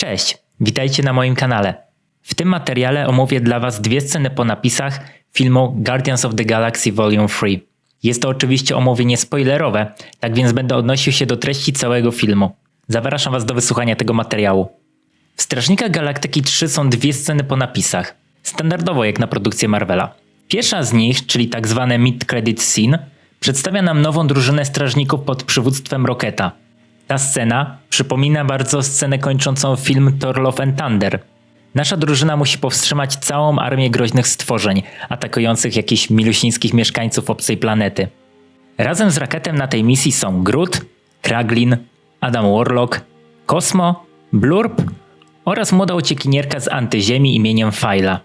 Cześć, witajcie na moim kanale. W tym materiale omówię dla Was dwie sceny po napisach filmu Guardians of the Galaxy Volume 3. Jest to oczywiście omówienie spoilerowe, tak więc będę odnosił się do treści całego filmu. Zapraszam Was do wysłuchania tego materiału. W Strażnikach Galaktyki 3 są dwie sceny po napisach, standardowo jak na produkcję Marvela. Pierwsza z nich, czyli tak zwane mid-credit scene, przedstawia nam nową drużynę strażników pod przywództwem Rocketa. Ta scena przypomina bardzo scenę kończącą film Thor Love and Thunder. Nasza drużyna musi powstrzymać całą armię groźnych stworzeń, atakujących jakichś milusińskich mieszkańców obcej planety. Razem z Raketem na tej misji są Groot, Kraglin, Adam Warlock, Kosmo, Blurb oraz młoda uciekinierka z antyziemi imieniem Fajla.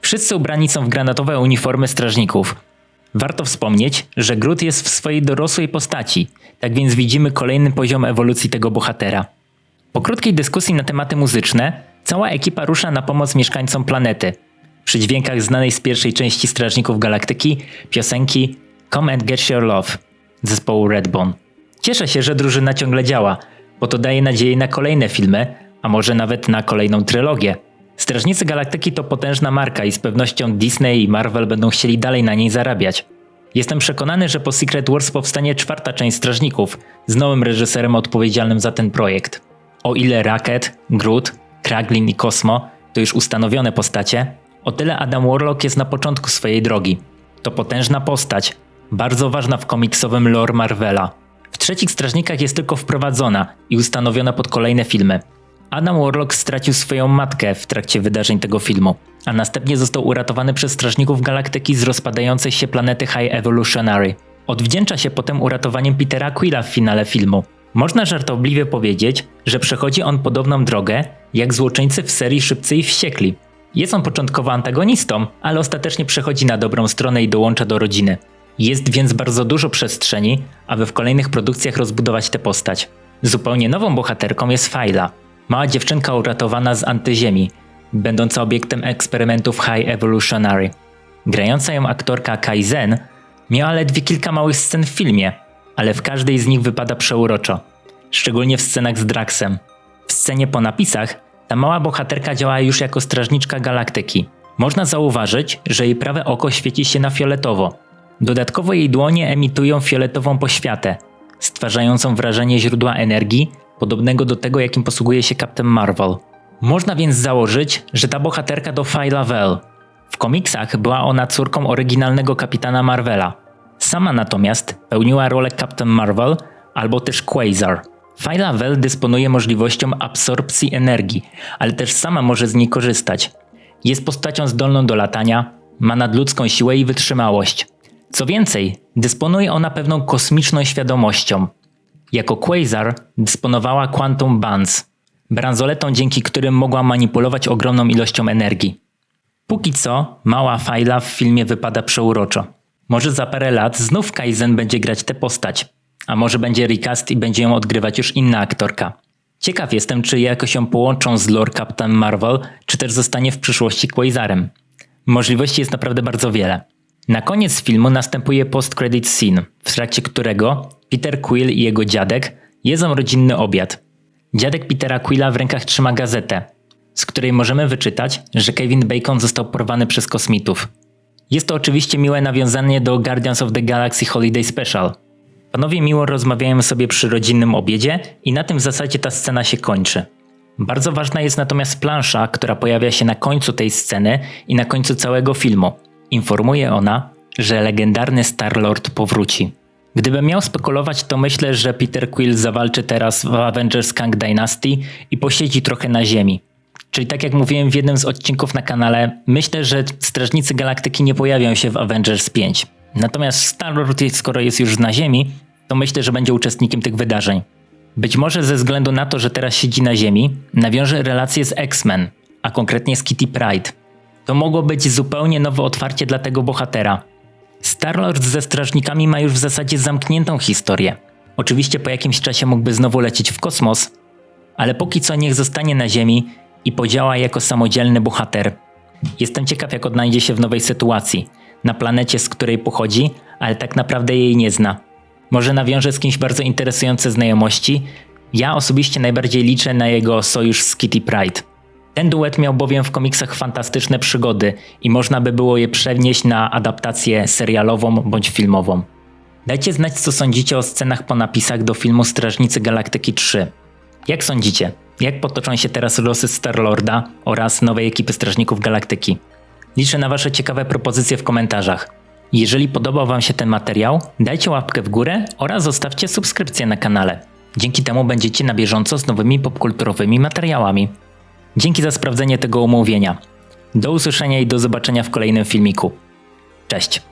Wszyscy ubrani są w granatowe uniformy strażników. Warto wspomnieć, że Groot jest w swojej dorosłej postaci, tak więc widzimy kolejny poziom ewolucji tego bohatera. Po krótkiej dyskusji na tematy muzyczne, cała ekipa rusza na pomoc mieszkańcom planety. Przy dźwiękach znanej z pierwszej części Strażników Galaktyki piosenki Come and Get Your Love zespołu Redbone. Cieszę się, że drużyna ciągle działa, bo to daje nadzieję na kolejne filmy, a może nawet na kolejną trylogię. Strażnicy Galaktyki to potężna marka i z pewnością Disney i Marvel będą chcieli dalej na niej zarabiać. Jestem przekonany, że po Secret Wars powstanie czwarta część Strażników z nowym reżyserem odpowiedzialnym za ten projekt. O ile Rocket, Groot, Kraglin i Cosmo to już ustanowione postacie, o tyle Adam Warlock jest na początku swojej drogi. To potężna postać, bardzo ważna w komiksowym lore Marvela. W trzecich Strażnikach jest tylko wprowadzona i ustanowiona pod kolejne filmy. Adam Warlock stracił swoją matkę w trakcie wydarzeń tego filmu, a następnie został uratowany przez strażników galaktyki z rozpadającej się planety High Evolutionary. Odwdzięcza się potem uratowaniem Petera Quilla w finale filmu. Można żartobliwie powiedzieć, że przechodzi on podobną drogę jak złoczyńcy w serii Szybcy i Wściekli. Jest on początkowo antagonistą, ale ostatecznie przechodzi na dobrą stronę i dołącza do rodziny. Jest więc bardzo dużo przestrzeni, aby w kolejnych produkcjach rozbudować tę postać. Zupełnie nową bohaterką jest Fajla, Mała dziewczynka uratowana z antyziemi, będąca obiektem eksperymentów High Evolutionary. Grająca ją aktorka Kai Zen miała ledwie kilka małych scen w filmie, ale w każdej z nich wypada przeuroczo, szczególnie w scenach z Draxem. W scenie po napisach ta mała bohaterka działa już jako strażniczka galaktyki. Można zauważyć, że jej prawe oko świeci się na fioletowo. Dodatkowo jej dłonie emitują fioletową poświatę, stwarzającą wrażenie źródła energii podobnego do tego, jakim posługuje się Captain Marvel. Można więc założyć, że ta bohaterka to Phyla Vell. W komiksach była ona córką oryginalnego kapitana Marvela. Sama natomiast pełniła rolę Captain Marvel albo też Quasar. Phyla Vell dysponuje możliwością absorpcji energii, ale też sama może z niej korzystać. Jest postacią zdolną do latania, ma nadludzką siłę i wytrzymałość. Co więcej, dysponuje ona pewną kosmiczną świadomością. Jako Quasar dysponowała Quantum Bands, bransoletą dzięki którym mogła manipulować ogromną ilością energii. Póki co, mała Fajla w filmie wypada przeuroczo. Może za parę lat znów Kaizen będzie grać tę postać, a może będzie recast i będzie ją odgrywać już inna aktorka. Ciekaw jestem, czy jakoś ją połączą z lore Captain Marvel, czy też zostanie w przyszłości Quasarem. Możliwości jest naprawdę bardzo wiele. Na koniec filmu następuje post-credit scene, w trakcie którego Peter Quill i jego dziadek jedzą rodzinny obiad. Dziadek Petera Quilla w rękach trzyma gazetę, z której możemy wyczytać, że Kevin Bacon został porwany przez kosmitów. Jest to oczywiście miłe nawiązanie do Guardians of the Galaxy Holiday Special. Panowie miło rozmawiają sobie przy rodzinnym obiedzie i na tym w zasadzie ta scena się kończy. Bardzo ważna jest natomiast plansza, która pojawia się na końcu tej sceny i na końcu całego filmu. Informuje ona, że legendarny Star-Lord powróci. Gdybym miał spekulować, to myślę, że Peter Quill zawalczy teraz w Avengers Kang Dynasty i posiedzi trochę na ziemi. Czyli tak jak mówiłem w jednym z odcinków na kanale, myślę, że Strażnicy Galaktyki nie pojawią się w Avengers 5. Natomiast Star-Lord, skoro jest już na ziemi, to myślę, że będzie uczestnikiem tych wydarzeń. Być może ze względu na to, że teraz siedzi na ziemi, nawiąże relacje z X-Men, a konkretnie z Kitty Pride. To mogło być zupełnie nowe otwarcie dla tego bohatera – Starlord ze strażnikami ma już w zasadzie zamkniętą historię. Oczywiście po jakimś czasie mógłby znowu lecieć w kosmos, ale póki co niech zostanie na Ziemi i podziała jako samodzielny bohater. Jestem ciekaw, jak odnajdzie się w nowej sytuacji, na planecie, z której pochodzi, ale tak naprawdę jej nie zna. Może nawiąże z kimś bardzo interesujące znajomości Ja osobiście najbardziej liczę na jego sojusz z Kitty Pride. Ten duet miał bowiem w komiksach fantastyczne przygody i można by było je przenieść na adaptację serialową bądź filmową. Dajcie znać, co sądzicie o scenach po napisach do filmu Strażnicy Galaktyki 3. Jak sądzicie, jak potoczą się teraz losy Starlorda oraz nowej ekipy Strażników Galaktyki? Liczę na Wasze ciekawe propozycje w komentarzach. Jeżeli podobał Wam się ten materiał, dajcie łapkę w górę oraz zostawcie subskrypcję na kanale. Dzięki temu będziecie na bieżąco z nowymi popkulturowymi materiałami. Dzięki za sprawdzenie tego umówienia. Do usłyszenia i do zobaczenia w kolejnym filmiku. Cześć!